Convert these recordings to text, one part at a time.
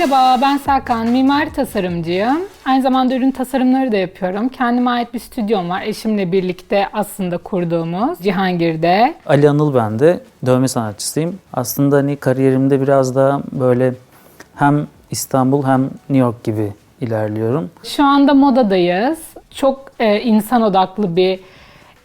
Merhaba, ben Serkan. Mimari tasarımcıyım. Aynı zamanda ürün tasarımları da yapıyorum. Kendime ait bir stüdyom var. Eşimle birlikte aslında kurduğumuz Cihangir'de. Ali Anıl ben de dövme sanatçısıyım. Aslında hani kariyerimde biraz daha böyle hem İstanbul hem New York gibi ilerliyorum. Şu anda modadayız. Çok e, insan odaklı bir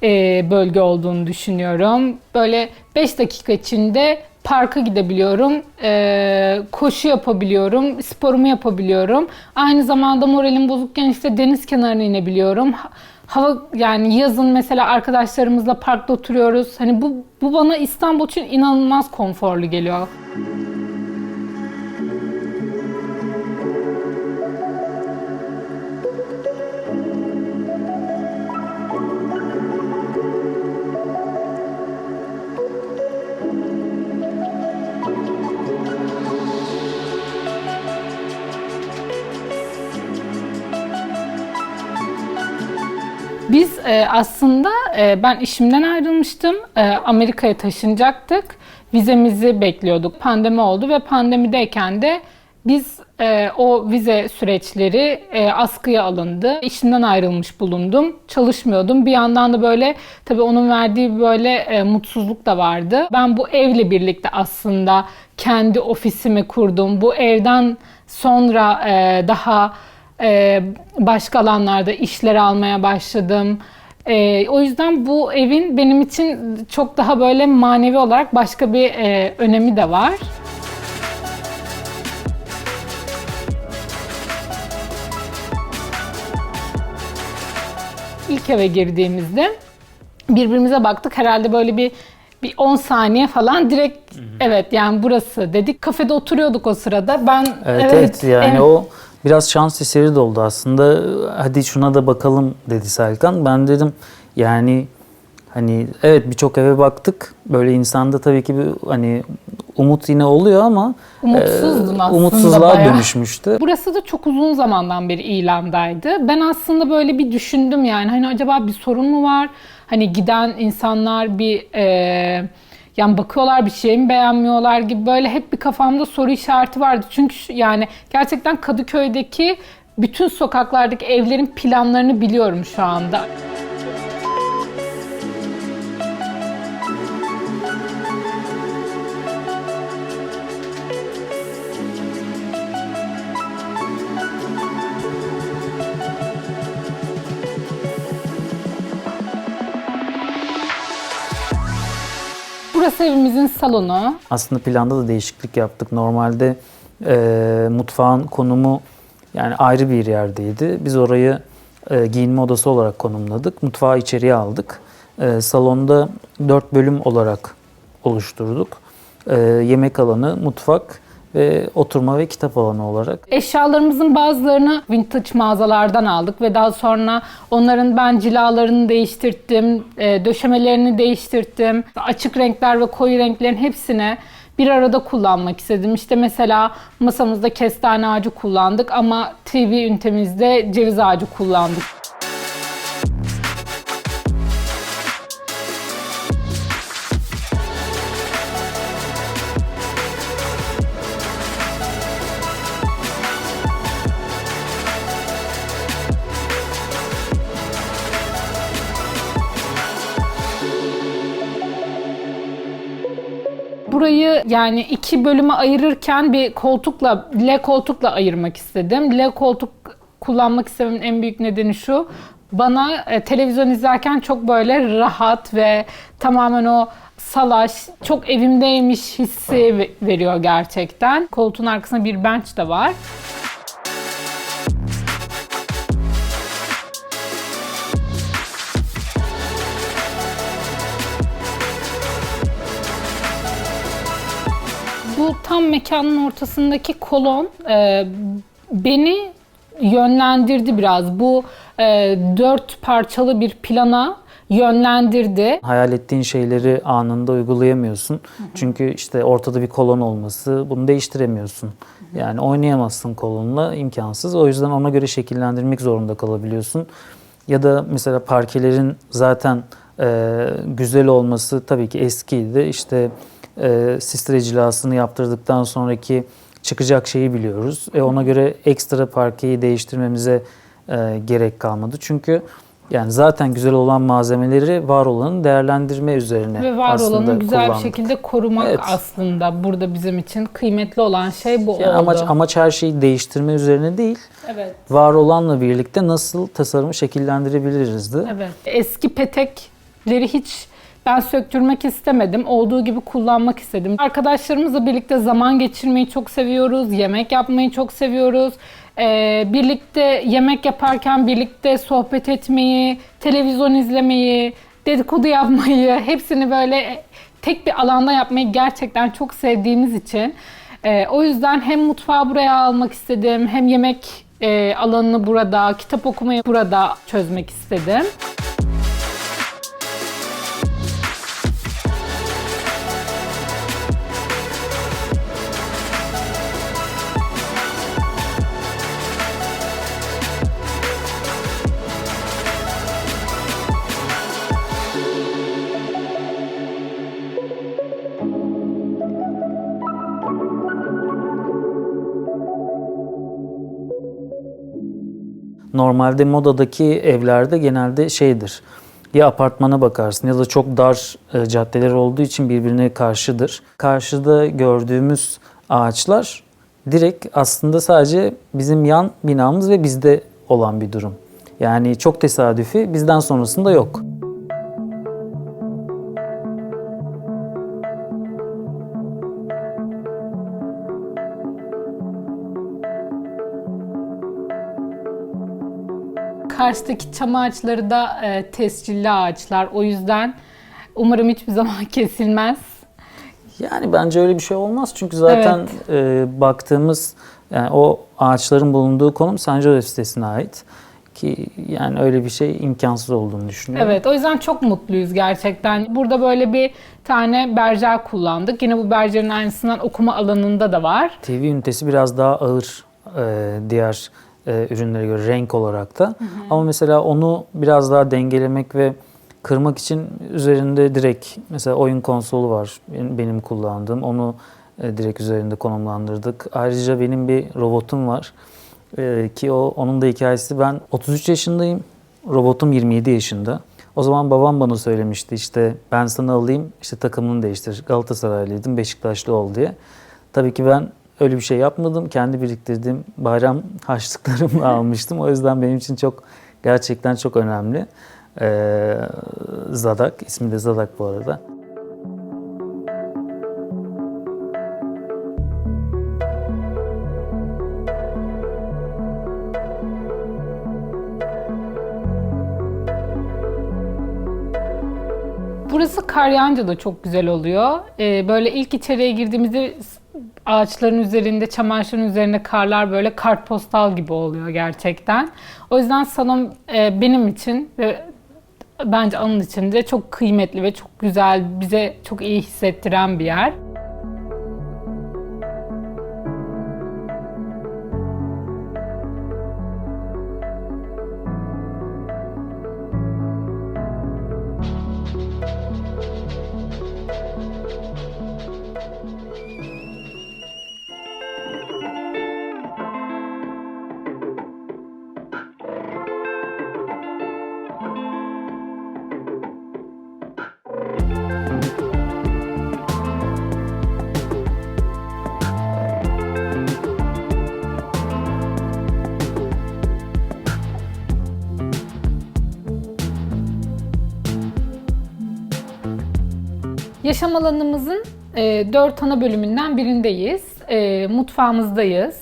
e, bölge olduğunu düşünüyorum. Böyle 5 dakika içinde parka gidebiliyorum, e, koşu yapabiliyorum, sporumu yapabiliyorum. Aynı zamanda moralim bozukken işte deniz kenarına inebiliyorum. Ha- Hava yani yazın mesela arkadaşlarımızla parkta oturuyoruz. Hani bu bu bana İstanbul için inanılmaz konforlu geliyor. E, aslında e, ben işimden ayrılmıştım. E, Amerika'ya taşınacaktık. Vizemizi bekliyorduk. Pandemi oldu ve pandemideyken de biz e, o vize süreçleri e, askıya alındı. İşimden ayrılmış bulundum. Çalışmıyordum. Bir yandan da böyle tabii onun verdiği böyle e, mutsuzluk da vardı. Ben bu evle birlikte aslında kendi ofisimi kurdum. Bu evden sonra e, daha ee, başka alanlarda işler almaya başladım. Ee, o yüzden bu evin benim için çok daha böyle manevi olarak başka bir e, önemi de var. İlk eve girdiğimizde birbirimize baktık. Herhalde böyle bir bir 10 saniye falan direkt evet yani burası dedik. Kafede oturuyorduk o sırada. Ben Evet evet, yani o biraz şans eseri de oldu aslında. Hadi şuna da bakalım dedi Serkan. Ben dedim yani hani evet birçok eve baktık. Böyle insanda tabii ki bir hani umut yine oluyor ama Umutsuzdun e, aslında umutsuzluğa bayağı. dönüşmüştü. Burası da çok uzun zamandan beri ilandaydı. Ben aslında böyle bir düşündüm yani hani acaba bir sorun mu var? Hani giden insanlar bir e, yani bakıyorlar bir şey mi beğenmiyorlar gibi böyle hep bir kafamda soru işareti vardı. Çünkü yani gerçekten Kadıköy'deki bütün sokaklardaki evlerin planlarını biliyorum şu anda. Burası evimizin salonu. Aslında planda da değişiklik yaptık. Normalde e, mutfağın konumu yani ayrı bir yerdeydi. Biz orayı e, giyinme odası olarak konumladık. Mutfağı içeriye aldık. E, salonda dört bölüm olarak oluşturduk. E, yemek alanı, mutfak ve oturma ve kitap alanı olarak. Eşyalarımızın bazılarını vintage mağazalardan aldık ve daha sonra onların ben cilalarını değiştirttim, e, döşemelerini değiştirttim. Açık renkler ve koyu renklerin hepsini bir arada kullanmak istedim. İşte mesela masamızda kestane ağacı kullandık ama TV ünitemizde ceviz ağacı kullandık. Yani iki bölüme ayırırken bir koltukla, L koltukla ayırmak istedim. L koltuk kullanmak istememin en büyük nedeni şu. Bana e, televizyon izlerken çok böyle rahat ve tamamen o salaş, çok evimdeymiş hissi ve- veriyor gerçekten. Koltuğun arkasında bir bench de var. Bu tam mekanın ortasındaki kolon e, beni yönlendirdi biraz. Bu e, dört parçalı bir plana yönlendirdi. Hayal ettiğin şeyleri anında uygulayamıyorsun. Çünkü işte ortada bir kolon olması bunu değiştiremiyorsun. Yani oynayamazsın kolonla imkansız. O yüzden ona göre şekillendirmek zorunda kalabiliyorsun. Ya da mesela parkelerin zaten e, güzel olması tabii ki eskiydi. İşte e, sistre cilasını yaptırdıktan sonraki çıkacak şeyi biliyoruz. E ona göre ekstra parkeyi değiştirmemize e, gerek kalmadı. Çünkü yani zaten güzel olan malzemeleri var olanı değerlendirme üzerine Ve var aslında olanı güzel bir kullandık. şekilde korumak Evet. aslında burada bizim için kıymetli olan şey bu Yani oldu. amaç, amaç her şeyi değiştirme üzerine değil, Evet. var olanla birlikte nasıl tasarımı şekillendirebilirizdi. Evet. Eski petekleri hiç ben söktürmek istemedim. Olduğu gibi kullanmak istedim. Arkadaşlarımızla birlikte zaman geçirmeyi çok seviyoruz. Yemek yapmayı çok seviyoruz. Ee, birlikte yemek yaparken birlikte sohbet etmeyi, televizyon izlemeyi, dedikodu yapmayı, hepsini böyle tek bir alanda yapmayı gerçekten çok sevdiğimiz için. Ee, o yüzden hem mutfağı buraya almak istedim, hem yemek e, alanını burada, kitap okumayı burada çözmek istedim. Normalde modadaki evlerde genelde şeydir. Ya apartmana bakarsın ya da çok dar e, caddeler olduğu için birbirine karşıdır. Karşıda gördüğümüz ağaçlar direkt aslında sadece bizim yan binamız ve bizde olan bir durum. Yani çok tesadüfi bizden sonrasında yok. Karşıdaki çam ağaçları da e, tescilli ağaçlar. O yüzden umarım hiçbir zaman kesilmez. Yani bence öyle bir şey olmaz çünkü zaten e, baktığımız yani o ağaçların bulunduğu konum San Jose sitesine ait ki yani öyle bir şey imkansız olduğunu düşünüyorum. Evet, o yüzden çok mutluyuz gerçekten. Burada böyle bir tane berjer kullandık. Yine bu berjerin aynısından okuma alanında da var. TV ünitesi biraz daha ağır e, diğer e, ürünlere göre renk olarak da. Ama mesela onu biraz daha dengelemek ve kırmak için üzerinde direkt mesela oyun konsolu var benim, benim kullandığım. Onu e, direkt üzerinde konumlandırdık. Ayrıca benim bir robotum var. E, ki o onun da hikayesi ben 33 yaşındayım. Robotum 27 yaşında. O zaman babam bana söylemişti işte ben sana alayım işte takımını değiştir. Galatasaraylıydım Beşiktaşlı ol diye. Tabii ki ben öyle bir şey yapmadım. Kendi biriktirdiğim bayram harçlıklarımla almıştım. O yüzden benim için çok gerçekten çok önemli. Ee, Zadak, ismi de Zadak bu arada. Burası kar yağınca da çok güzel oluyor. Ee, böyle ilk içeriye girdiğimizde ağaçların üzerinde, çam ağaçlarının üzerinde karlar böyle kartpostal gibi oluyor gerçekten. O yüzden salon e, benim için ve bence Anıl için de çok kıymetli ve çok güzel, bize çok iyi hissettiren bir yer. Yaşam alanımızın e, dört ana bölümünden birindeyiz. E, mutfağımızdayız.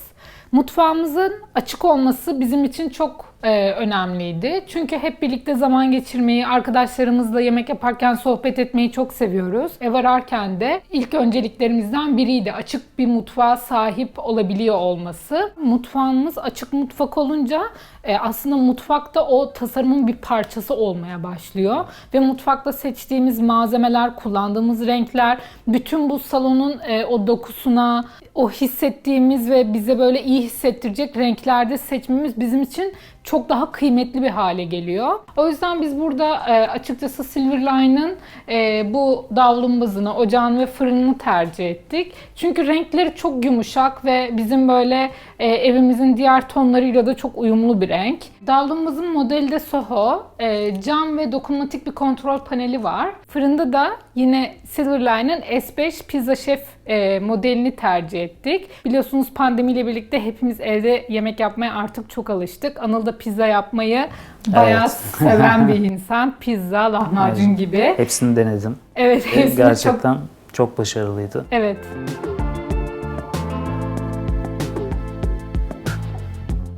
Mutfağımızın açık olması bizim için çok e, önemliydi. Çünkü hep birlikte zaman geçirmeyi, arkadaşlarımızla yemek yaparken sohbet etmeyi çok seviyoruz. Ev ararken de ilk önceliklerimizden biriydi. Açık bir mutfağa sahip olabiliyor olması. Mutfağımız açık mutfak olunca e, aslında mutfakta o tasarımın bir parçası olmaya başlıyor. Ve mutfakta seçtiğimiz malzemeler, kullandığımız renkler, bütün bu salonun e, o dokusuna, o hissettiğimiz ve bize böyle iyi hissettirecek renklerde seçmemiz bizim için çok daha kıymetli bir hale geliyor. O yüzden biz burada e, açıkçası Silverline'ın e, bu davlumbazını, ocağını ve fırınını tercih ettik. Çünkü renkleri çok yumuşak ve bizim böyle e, evimizin diğer tonlarıyla da çok uyumlu bir renk. Davlumbazın modeli de Soho. E, cam ve dokunmatik bir kontrol paneli var. Fırında da yine Silverline'ın S5 Pizza Chef e, modelini tercih ettik. Biliyorsunuz pandemiyle birlikte hepimiz evde yemek yapmaya artık çok alıştık. Anıl da pizza yapmayı bayağı Evet. seven bir insan. Pizza, lahmacun Evet. gibi. Hepsini denedim. Evet, Ve hepsini çok Gerçekten çok başarılıydı. Evet.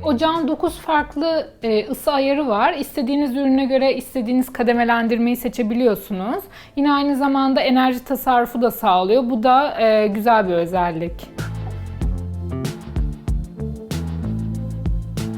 Ocağın 9 farklı e, ısı ayarı var. İstediğiniz ürüne göre istediğiniz kademelendirmeyi seçebiliyorsunuz. Yine aynı zamanda enerji tasarrufu da sağlıyor. Bu da e, güzel bir özellik.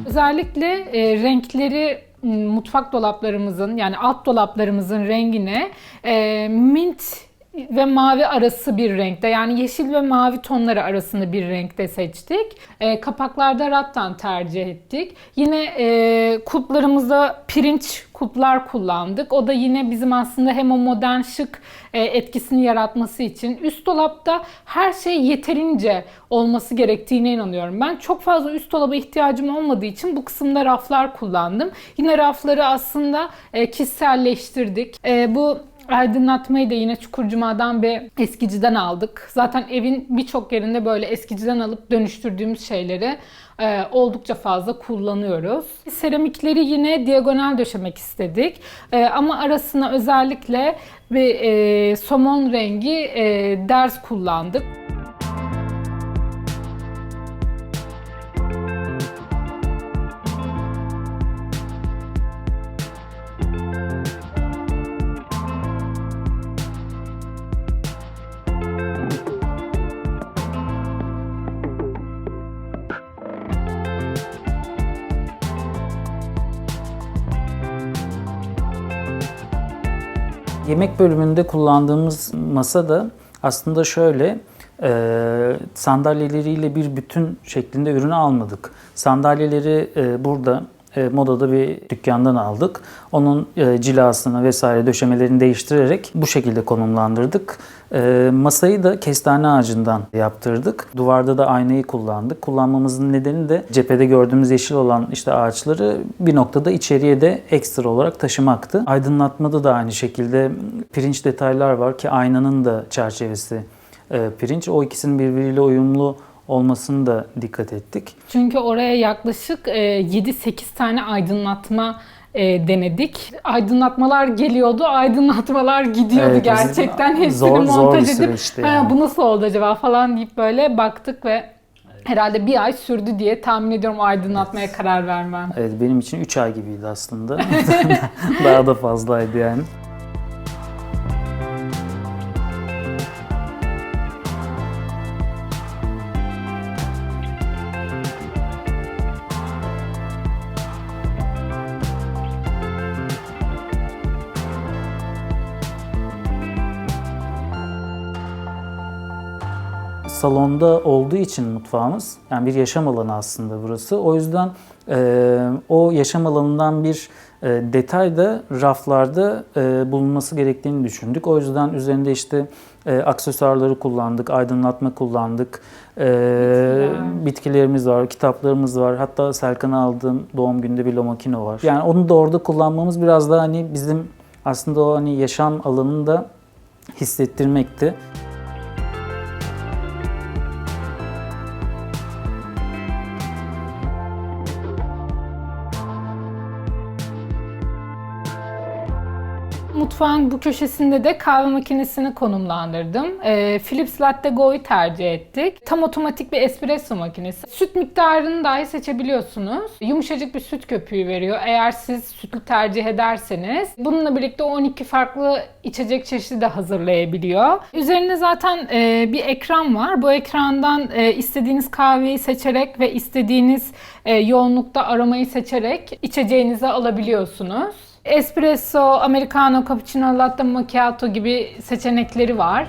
Özellikle e, renkleri mutfak dolaplarımızın yani alt dolaplarımızın rengine e, mint ve mavi arası bir renkte yani yeşil ve mavi tonları arasında bir renkte seçtik. E, kapaklarda rattan tercih ettik. Yine e, kulplarımızda pirinç kulplar kullandık. O da yine bizim aslında hem o modern şık e, etkisini yaratması için üst dolapta her şey yeterince olması gerektiğine inanıyorum. Ben çok fazla üst dolaba ihtiyacım olmadığı için bu kısımda raflar kullandım. Yine rafları aslında e, kişiselleştirdik. E, bu aydınlatmayı da yine Çukurcuma'dan bir eskiciden aldık. Zaten evin birçok yerinde böyle eskiciden alıp dönüştürdüğümüz şeyleri e, oldukça fazla kullanıyoruz. Seramikleri yine diagonal döşemek istedik. E, ama arasına özellikle bir e, somon rengi e, ders kullandık. Yemek bölümünde kullandığımız masa da aslında şöyle e, sandalyeleriyle bir bütün şeklinde ürünü almadık. Sandalyeleri e, burada e, modada bir dükkandan aldık. Onun e, cilasını vesaire döşemelerini değiştirerek bu şekilde konumlandırdık. E, masayı da kestane ağacından yaptırdık. Duvarda da aynayı kullandık. Kullanmamızın nedeni de cephede gördüğümüz yeşil olan işte ağaçları bir noktada içeriye de ekstra olarak taşımaktı. Aydınlatmada da aynı şekilde pirinç detaylar var ki aynanın da çerçevesi e, pirinç. O ikisinin birbiriyle uyumlu olmasını da dikkat ettik. Çünkü oraya yaklaşık e, 7-8 tane aydınlatma e, denedik. Aydınlatmalar geliyordu, aydınlatmalar gidiyordu Evet, gerçekten. Hepsini zor- zor montaj bir edip süreçti "Ha, yani." bu nasıl oldu acaba falan deyip böyle baktık ve herhalde bir ay sürdü diye tahmin ediyorum aydınlatmaya karar vermem. Evet benim için 3 ay gibiydi aslında. Daha da fazlaydı yani. Salonda olduğu için mutfağımız yani bir yaşam alanı aslında burası. O yüzden e, o yaşam alanından bir e, detay da raflarda e, bulunması gerektiğini düşündük. O yüzden üzerinde işte e, aksesuarları kullandık, aydınlatma kullandık, e, bitkilerimiz var, kitaplarımız var. Hatta Serkan'a aldığım doğum günde bir Lomakino var. Yani onu da orada kullanmamız biraz daha hani bizim aslında o hani yaşam alanını da hissettirmekti. Mutfağın bu köşesinde de kahve makinesini konumlandırdım. Ee, Philips Latte Go'yu tercih ettik. Tam otomatik bir espresso makinesi. Süt miktarını dahi seçebiliyorsunuz. Yumuşacık bir süt köpüğü veriyor. Eğer siz sütlü tercih ederseniz. Bununla birlikte 12 farklı içecek çeşidi de hazırlayabiliyor. Üzerinde zaten e, bir ekran var. Bu ekrandan e, istediğiniz kahveyi seçerek ve istediğiniz e, yoğunlukta aromayı seçerek içeceğinizi alabiliyorsunuz. Espresso, americano, cappuccino, latte macchiato gibi seçenekleri var.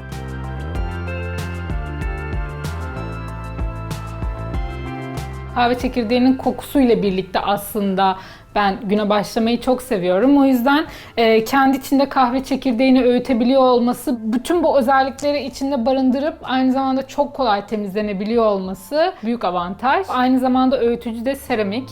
Kahve çekirdeğinin kokusuyla birlikte aslında ben güne başlamayı çok seviyorum. O yüzden e, kendi içinde kahve çekirdeğini öğütebiliyor olması, bütün bu özellikleri içinde barındırıp aynı zamanda çok kolay temizlenebiliyor olması büyük avantaj. Aynı zamanda öğütücü de seramik.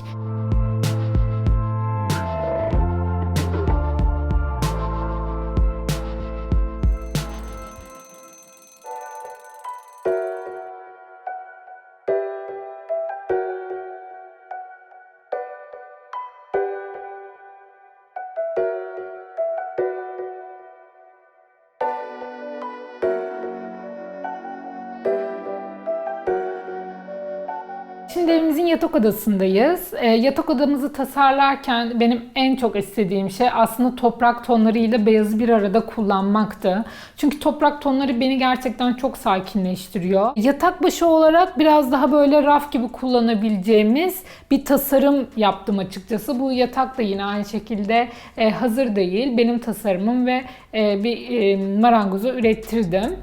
Yatak odasındayız. E, yatak odamızı tasarlarken benim en çok istediğim şey aslında toprak tonları ile beyazı bir arada kullanmaktı. Çünkü toprak tonları beni gerçekten çok sakinleştiriyor. Yatak başı olarak biraz daha böyle raf gibi kullanabileceğimiz bir tasarım yaptım açıkçası. Bu yatak da yine aynı şekilde e, hazır değil. Benim tasarımım ve e, bir e, marangoza ürettirdim.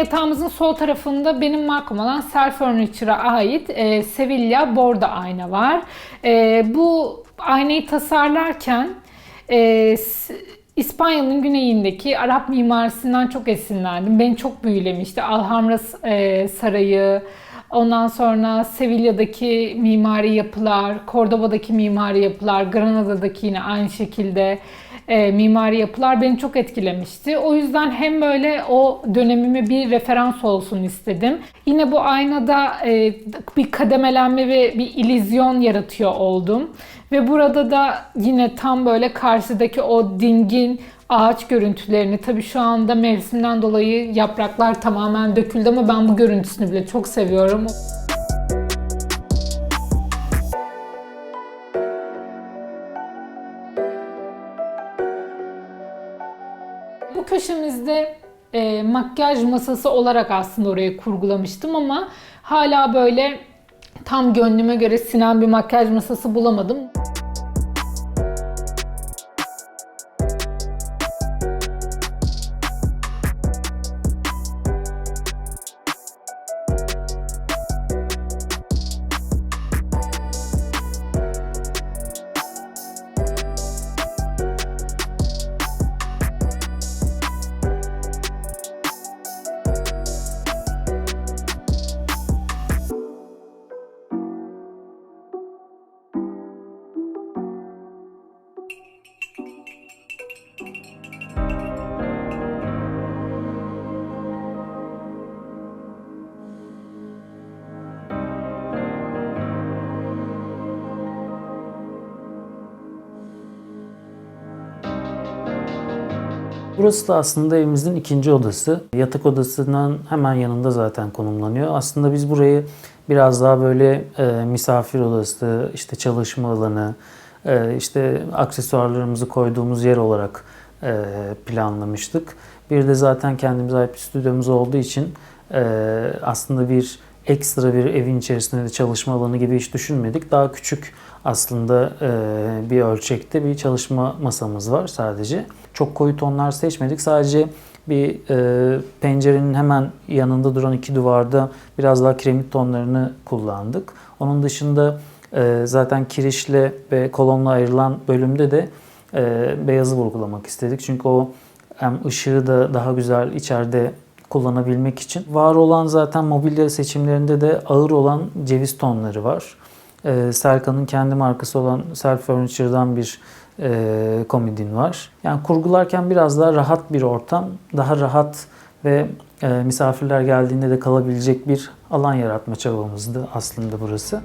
Yatağımızın sol tarafında benim markam olan Self Furniture'a ait e, Sevilla Borda ayna var. E, bu aynayı tasarlarken e, İspanya'nın güneyindeki Arap mimarisinden çok esinlendim. Beni çok büyülemişti. Alhambra e, Sarayı, ondan sonra Sevilla'daki mimari yapılar, Cordoba'daki mimari yapılar, Granada'daki yine aynı şekilde e, mimari yapılar beni çok etkilemişti. O yüzden hem böyle o dönemime bir referans olsun istedim. Yine bu aynada e, bir kademelenme ve bir illüzyon yaratıyor oldum. Ve burada da yine tam böyle karşıdaki o dingin ağaç görüntülerini tabii şu anda mevsimden dolayı yapraklar tamamen döküldü ama ben bu görüntüsünü bile çok seviyorum. Bu köşemizde e, makyaj masası olarak aslında orayı kurgulamıştım ama hala böyle tam gönlüme göre sinen bir makyaj masası bulamadım. Burası da aslında evimizin ikinci odası. Yatak odasının hemen yanında zaten konumlanıyor. Aslında biz burayı biraz daha böyle e, misafir odası, işte çalışma alanı, e, işte aksesuarlarımızı koyduğumuz yer olarak e, planlamıştık. Bir de zaten kendimize ait bir stüdyomuz olduğu için e, aslında bir ekstra bir evin içerisinde de çalışma alanı gibi hiç düşünmedik. Daha küçük aslında e, bir ölçekte bir çalışma masamız var sadece. Çok koyu tonlar seçmedik. Sadece bir e, pencerenin hemen yanında duran iki duvarda biraz daha kiremit tonlarını kullandık. Onun dışında e, zaten kirişle ve kolonla ayrılan bölümde de e, beyazı vurgulamak istedik. Çünkü o hem ışığı da daha güzel içeride kullanabilmek için. Var olan zaten mobilya seçimlerinde de ağır olan ceviz tonları var. Ee, Serkan'ın kendi markası olan Self Furniture'dan bir e, komodin var. Yani kurgularken biraz daha rahat bir ortam, daha rahat ve e, misafirler geldiğinde de kalabilecek bir alan yaratma çabamızdı aslında burası.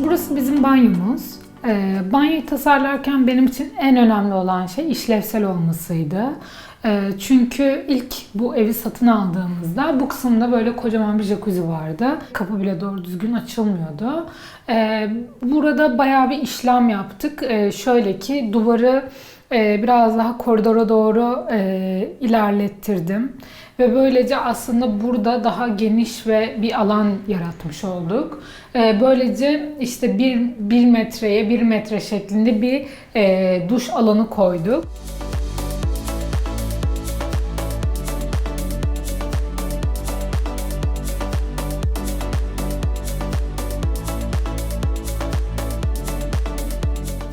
Burası bizim banyomuz. Ee, banyoyu tasarlarken benim için en önemli olan şey işlevsel olmasıydı. Ee, çünkü ilk bu evi satın aldığımızda bu kısımda böyle kocaman bir jacuzzi vardı. Kapı bile doğru düzgün açılmıyordu. Ee, burada bayağı bir işlem yaptık. Ee, şöyle ki duvarı e, biraz daha koridora doğru e, ilerlettirdim. Ve böylece aslında burada daha geniş ve bir alan yaratmış olduk. Ee, böylece işte bir, bir metreye bir metre şeklinde bir e, duş alanı koyduk.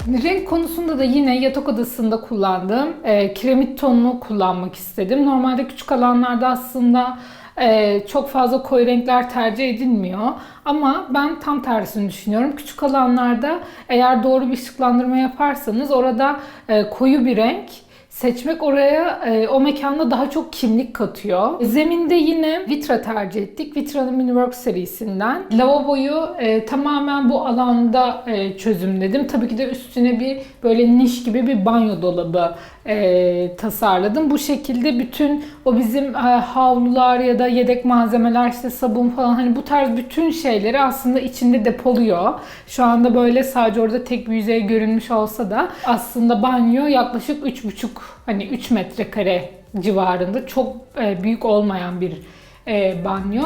Renk konusunda da yine yatak odasında kullandığım e, kiremit tonunu kullanmak istedim. Normalde küçük alanlarda aslında e, çok fazla koyu renkler tercih edilmiyor. Ama ben tam tersini düşünüyorum. Küçük alanlarda eğer doğru bir ışıklandırma yaparsanız orada e, koyu bir renk seçmek oraya e, o mekanda daha çok kimlik katıyor. Zeminde yine Vitra tercih ettik. Vitra'nın Miniworks serisinden. Lavaboyu e, tamamen bu alanda e, çözümledim. Tabii ki de üstüne bir böyle niş gibi bir banyo dolabı e, tasarladım. Bu şekilde bütün o bizim e, havlular ya da yedek malzemeler işte sabun falan hani bu tarz bütün şeyleri aslında içinde depoluyor. Şu anda böyle sadece orada tek bir yüzey görünmüş olsa da aslında banyo yaklaşık 3,5 hani 3 metrekare civarında çok e, büyük olmayan bir e, banyo.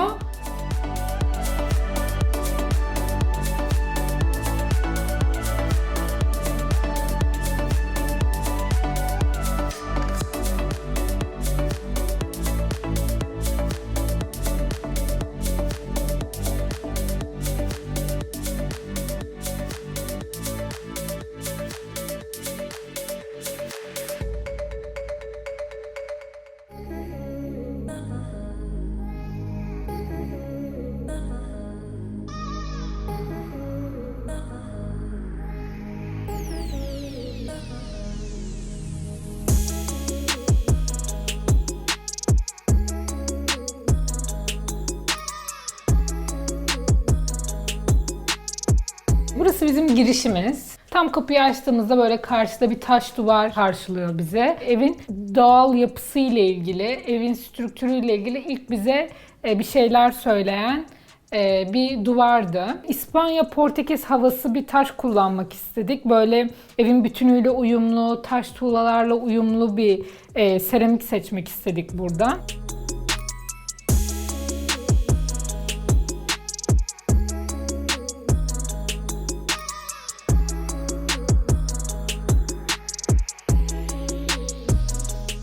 Burası bizim girişimiz. Tam kapıyı açtığımızda böyle karşıda bir taş duvar karşılıyor bize. Evin doğal yapısı ile ilgili, evin strüktürüyle ilgili ilk bize e, bir şeyler söyleyen e, bir duvardı. İspanya Portekiz havası bir taş kullanmak istedik. Böyle evin bütünüyle uyumlu, taş tuğlalarla uyumlu bir e, seramik seçmek istedik burada.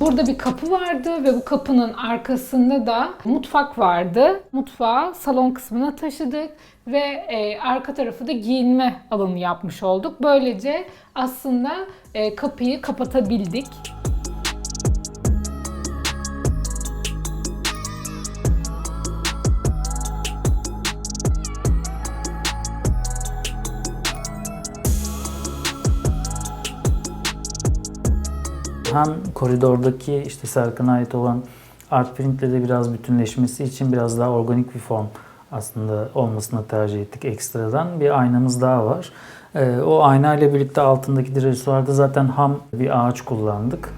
Burada bir kapı vardı ve bu kapının arkasında da mutfak vardı. Mutfağı salon kısmına taşıdık ve e, arka tarafı da giyinme alanı yapmış olduk. Böylece aslında e, kapıyı kapatabildik. Hem koridordaki işte Serkan'a ait olan art printle de biraz bütünleşmesi için biraz daha organik bir form aslında olmasını tercih ettik ekstradan. Bir aynamız daha var. Ee, o ayna ile birlikte altındaki dresuarda zaten ham bir ağaç kullandık.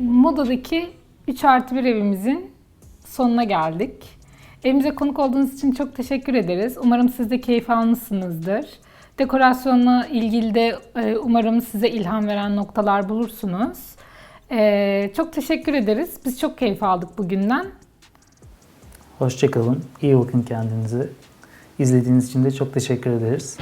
Moda'daki 3 artı 1 evimizin sonuna geldik. Evimize konuk olduğunuz için çok teşekkür ederiz. Umarım siz de keyif almışsınızdır. Dekorasyonla ilgili de e, umarım size ilham veren noktalar bulursunuz. E, Çok teşekkür ederiz. Biz çok keyif aldık bugünden. Hoşçakalın, iyi bakın kendinize. İzlediğiniz için de çok teşekkür ederiz.